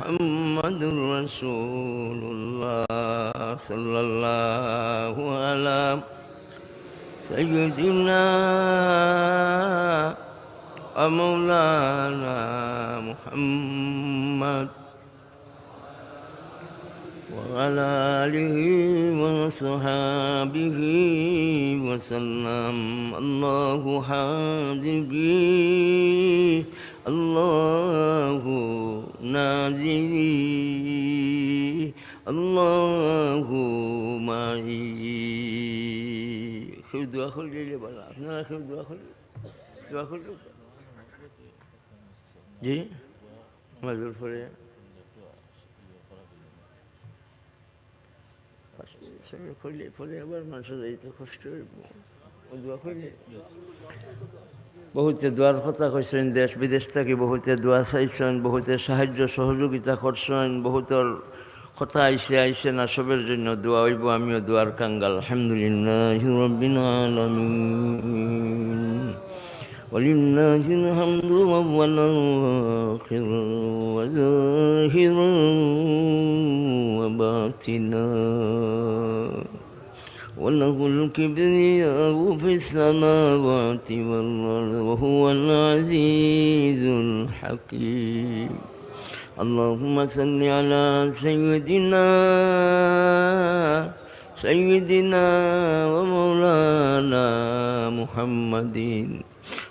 محمد رسول الله صلى الله على سيدنا ومولانا محمد وعلى آله وصحابه وسلم. الله حاجبي الله ناجي الله معي خذ دعا خل لي بلا আপনারা خذ دعا خل دعا خل জি মাজুর পরে করলে পরে আবার মানুষ যাইতে কষ্ট হইব ও দোয়া করলে বহুতে দোয়ার কথা কইছেন দেশ বিদেশ থেকে বহুতে দোয়া চাইছেন বহুতে সাহায্য সহযোগিতা করছেন বহুতর কথা আইসে আইসে না সবের জন্য দোয়া হইব আমিও দোয়ার কাঙ্গাল আলহামদুলিল্লাহ রব্বিন আলামিন ولله الحمد أولا وآخرا وظاهرا وباطنا وله الكبرياء في السماوات والأرض وهو العزيز الحكيم. اللهم صل على سيدنا سيدنا ومولانا محمد.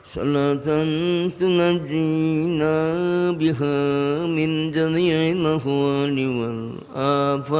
صلاة تنجينا بها من جميع الأهوال والآفات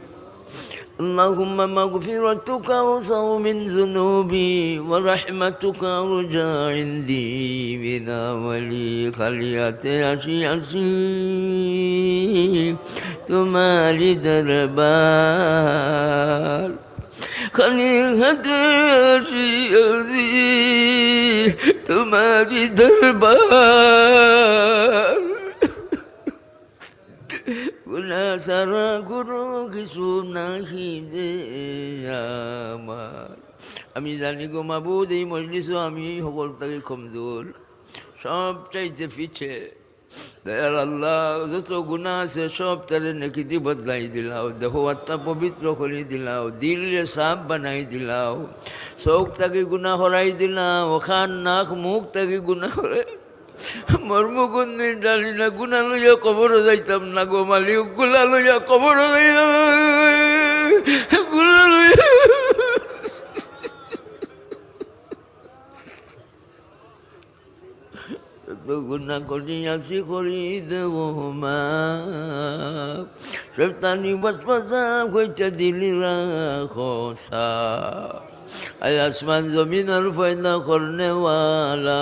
اللهم مغفرتك أوسع من ذنوبي ورحمتك أرجى عندي بنا ولي خليات أشياسي تمالي دربال خليات أشياسي تمالي دربال গুনা সারা কিছু নাহি দে আমি জানি গো মাবুদ, এই মজলিসও আমি সকল থেকে কমজোর। সব চাইতে পিছে। দয়াল আল্লাহ, যত গুণা আছে সব তারে নেকিতি বদলাই দিলাও। দেহ আত্মা পবিত্র করে দিলাও, দিলে সাপ বানাই দিলাও। চোখ তাকে গুণা হরাই দিলাও, খান নাক মুখ তাকে গুণা হরাই মর্মকুন্দির ডালি না গুনা লইয়া কবর যাইতাম না গো মালিক, গুলা লইয়া কবরগুলা লইয়া। গুণা আসমান জমিন আর ফয়না করনেওয়ালা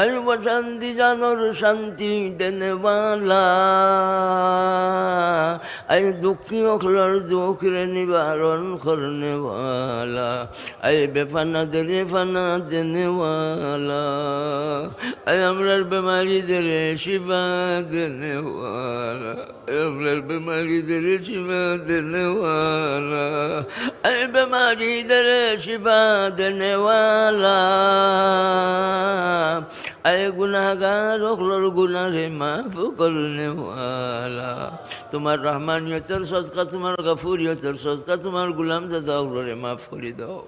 আর শান্তি জানোর শান্তি দেনেওয়ালা। আয় দুঃখী অখলার দুঃখরে নিবারণ করনেওয়ালা। আয় বেফানাদের ফানা দেনেওয়ালা। আয় আমরার বেমারিদের শিবা দেনেওয়ালা। আমরার বেমারিদের শিবা দেনেওয়ালা। আয় বেমারিদের শিবা দেনেওয়ালা। আয় গুনাগার অখলোর গুনারে মাফ করনেওয়ালা তোমার রহমানিয়তের সদকা তোমার গাফুরিয়তের সদকা তোমার গুলাম দাদা অখলোরে মাফ করে দাও।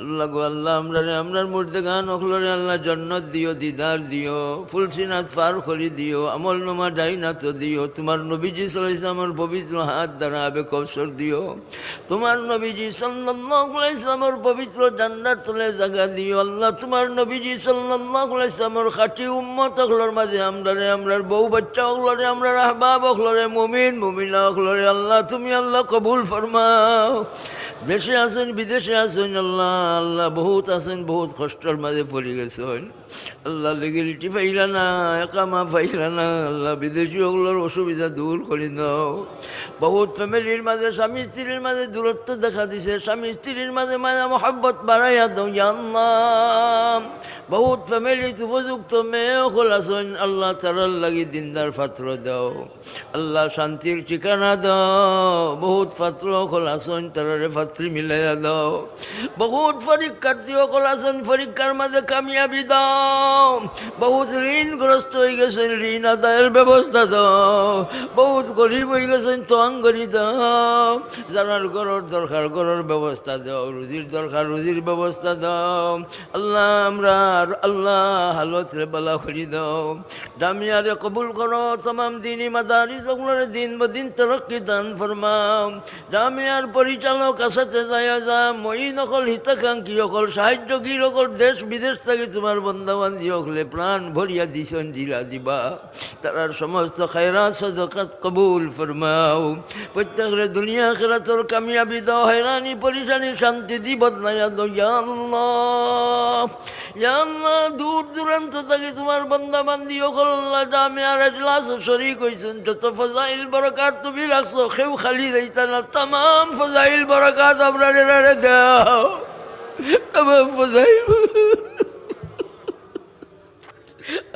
আল্লাহ আল্লাহ, আমরা আমরার মধ্যে গান অখলরে আল্লাহ, জন্নত দিও, দিদার দিও, ফুলসিনাথ পার করি দিও আমল নোমা ডাইনাত দিও, তোমার নবীজি সাল্লাহ পবিত্র হাত দ্বারা আবে কবসর দিও, তোমার নবীজি সাল্লাহ ইসলামের পবিত্র জান্নার তলে জায়গা দিও, আল্লাহ, তোমার নবীজি সাল্লাহ ইসলামের খাটি উম্মত অখলর মাঝে আমরারে আমরার বউ বাচ্চা অখলরে আমরার আহবাব অখলরে মুমিন, মুমিনা অখলরে আল্লাহ, তুমি আল্লাহ কবুল ফরমাও, দেশে আছেন বিদেশে আছেন আল্লাহ আল্লাহ বহুত আছেন, বহুত কষ্টর মাঝে পড়ে গেছেন। আল্লাহ লিগেলিটি পাইলা না, একামা পাইলা না, আল্লাহ বিদেশি ওগুলোর অসুবিধা দূর করে দাও। বহুত ফ্যামিলির মাঝে, স্বামী স্ত্রীর মাঝে দূরত্ব দেখা দিছে, স্বামী স্ত্রীর মাঝে মাঝে মহাব্বত বাড়াইয়া দাও আল্লাহ। বহুত ফ্যামিলিত উপযুক্ত মেয়েও খোলাছেন আল্লাহ তারার লাগি দিনদার পাত্র দাও। আল্লাহ শান্তির ঠিকানা দাও। বহুত পাত্র খোলাছেন তারারে পাত্রী মিলাইয়া দাও। বহুত পরীক্ষার্থী খোলাছেন পরীক্ষার মাঝে কামিয়াবি দাও। বহুত ঋণগ্রস্ত হয়ে গেছেন, ঋণ আদায়ের ব্যবস্থা দাও। বহুত গরিব হয়ে গেছেন তোয়াং করি দাও। যারার গরর দরকার, গরর ব্যবস্থা দাও, রুজির দরকার, রুজির ব্যবস্থা দাও। আল্লাহ আমরা আল্লাহ হালত রে বালা করি দাও। ডামিয়ারে কবুল করো, তমাম দিনই মাদারি সকলের দিন বদিন তরক্কি দান ফরমাও। ডামিয়ার পরিচালক আসাতে যায় যা, মই নকল হিতাকাঙ্ক্ষী অকল সাহায্যকী অকল দেশ বিদেশ থেকে তোমার বন্দাবান্ধি অকলে প্রাণ ভরিয়া দিছন জিরা দিবা। তারার সমস্ত খায়রা সদকাত কবুল ফরমাও। প্রত্যেকের দুনিয়া খেলা তোর কামিয়াবি দাও, হয়রানি পরিশানি শান্তি দি বদনাইয়া দাও, ইয়া আল্লাহ। দূর দূরান্ত থেকে তোমার বান্দি অকল আল্লাহ আর এজলাস শরিক যত ফজাইল বরকাত তুমি রাখছো খেউ খালি রইতা না তাম ফজাইল বরকাত আপনার দাও। তাম ফজাইল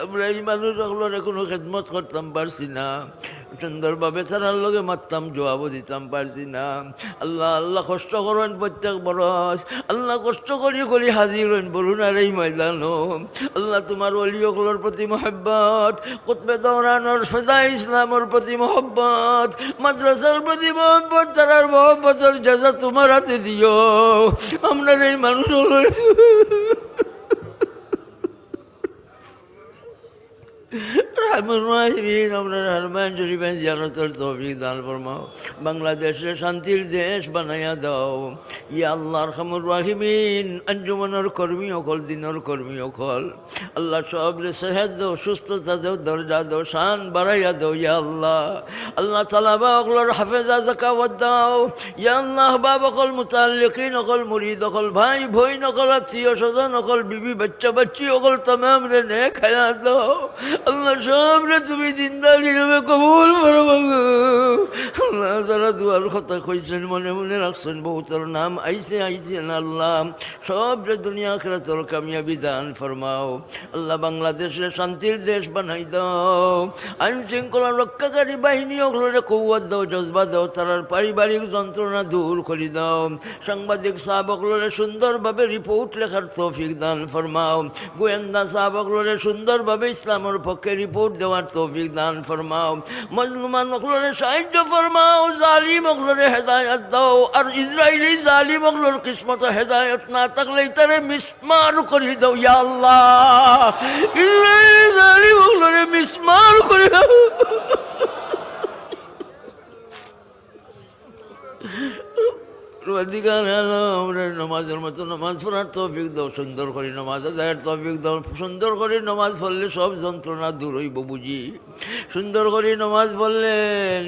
আমরা এই মানুষ এখনও খেদমত করতাম পারছি না। সুন্দরভাবে তারার লগে মারতাম, জবাবও দিতাম পারছি না। আল্লাহ আল্লাহ কষ্ট করেন প্রত্যেক বরস। আল্লাহ কষ্ট করি করি হাজির হইন, বলুন আর এই ময়দান। আল্লাহ তোমার অলিয়কলোর প্রতি মহব্বত, কুতবে দৌরানোর সদা ইসলামের প্রতি মহব্বত, মাদ্রাসার প্রতি মহব্বত, তারার মহব্বতের যাজা তোমার হাতে দিও। আমরা এই মানুষ বাংলাদেশে শান্তির দেশ বানাইয়া দাও ইয়া আল্লাহর খামুর রাহিমিন আঞ্জুমানের কর্মী অকল দিনের কর্মী অকল। আল্লাহ সব সেহেদ দাও সুস্থতা দেও দরজা দাও শান বাড়াইয়া দাও, ইয়া আল্লাহ আল্লাহ তালাবা অকলর হাফেজা জাকাওয়াত দাও ইয়া আল্লাহ বাব অকল মুতাল্লিকিন অকল মুরিদ অকল ভাই ভই নকল আত্মীয় স্বজন অকল বিবি বাচ্চা বাচ্চি অকল তামাম রে নে খায়া দাও। আল্লাহ সামনে তুমি জিন্দার হিসেবে কবুল করো আল্লাহ যারা দুয়ার কথা কইছেন, মনে মনে রাখছেন বহুতর নাম আইসে আইসেন আল্লাহ। সব যে দুনিয়া খেলা তোর কামিয়াবি দান ফরমাও। আল্লাহ বাংলাদেশে শান্তির দেশ বানাই দাও। আইন শৃঙ্খলা রক্ষাকারী বাহিনী ওগুলোরে কৌয়াত দাও, জজবা দাও, তারার পারিবারিক যন্ত্রণা দূর করে দাও। সাংবাদিক সাহাব ওগুলোরে সুন্দরভাবে রিপোর্ট লেখার তৌফিক দান ফরমাও। গোয়েন্দা সাহাব ওগুলোরে সুন্দরভাবে ইসলামের পক্ষে রিপোর্ট দেওয়ার তৌফিক দান ফরমাও। মজলুমান মখলরে সাহায্য ফরমাও, জালিম মখলরে হেদায়ত দাও। আর ইসরায়েলি জালিম মখলর কিসমত হেদায়ত না থাকলে তারে মিসমার করি দাও, ইয়া আল্লাহ। ইসরায়েলি জালিম মখলরে মিসমার করে দাও। নমাজের মতো নমাজ পড়ার তৌফিক দাও, সুন্দর করে নমাজ আদায়ের তৌফিক দাও, সুন্দর করে নমাজ পড়লে সব যন্ত্রণা দূর হইব বুঝি। সুন্দর করে নমাজ পড়লে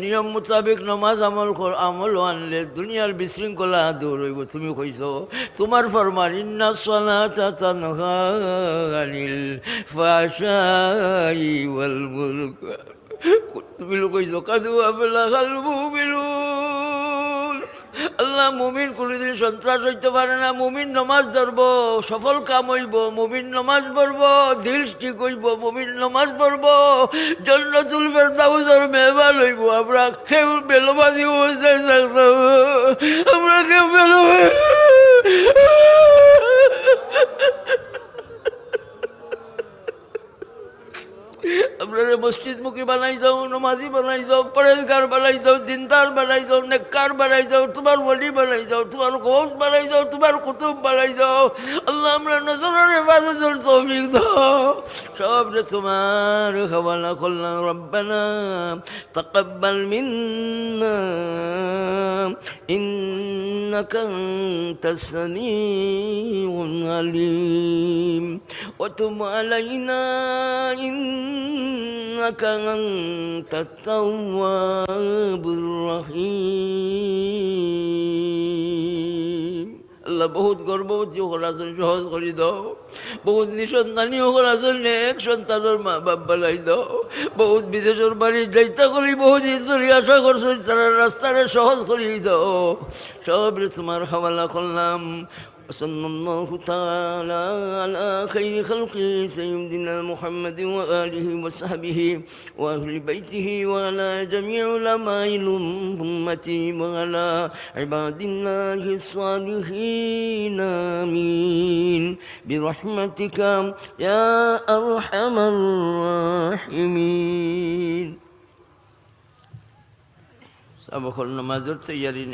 নিয়ম মোতাবেক নমাজ আমল আমল আনলে দুনিয়ার বিশৃঙ্খলা দূর হইব, তুমি কইছ। তোমার ফরমান, ইন্না সলাতা তানহা আনিল ফাশাই ওয়াল মুনকার তুমি লোক কইছ কাদু আফলা কালবু বিলুন আল্লাহ মুমিন কোনোদিন সন্ত্রাস হইতে পারে না, মুমিন নমাজ ধরব, সফল কাম হইব, মুমিন নমাজ পড়ব, দিল ঠিক হইব, মুমিন নমাজ পড়ব, জন্নতুল ফেরদাউসের মেহমান হইব, আমরা কেউ থাকতাম আমরা কেউ বেলবাদী আপনারা মসজিদ মুখী বানাই দাও নমাজি বানাই দাও পরেজগার বানাই দাও দিনদার বানাই দাও নেককার বানাই দাও তোমার ওলি বানাই দাও তোমার গোস বানাই দাও তোমার কুতুব বানাই দাও আল্লাহ আমরা নজরের ইবাদতের তৌফিক দাও সব রে তোমার হওয়ালা করলাম রব্বানা তাকাব্বাল মিন্না إنك أنت السميع العليم وتب علينا إنك أنت التواب الرحيم আল্লাহ বহুত গর্ভবতী হওয়ার জন্য সহজ করে দাও বহুত নিঃসন্তানী হওয়ার জন্য এক সন্তানের মা বাপ বালাই দাও বহুত বিদেশের বাড়ি যাইতা করি বহুদিন ধরে আশা করছো তারা রাস্তারে সহজ করিয়ে দাও সব তোমার হাওয়ালা করলাম وصلى الله تعالى على خير خلقه سيدنا محمد وآله وصحبه وأهل بيته وعلى جميع علماء الأمة وعلى عباد الله الصالحين آمين. برحمتك يا أرحم الراحمين. سبق النماذج تياري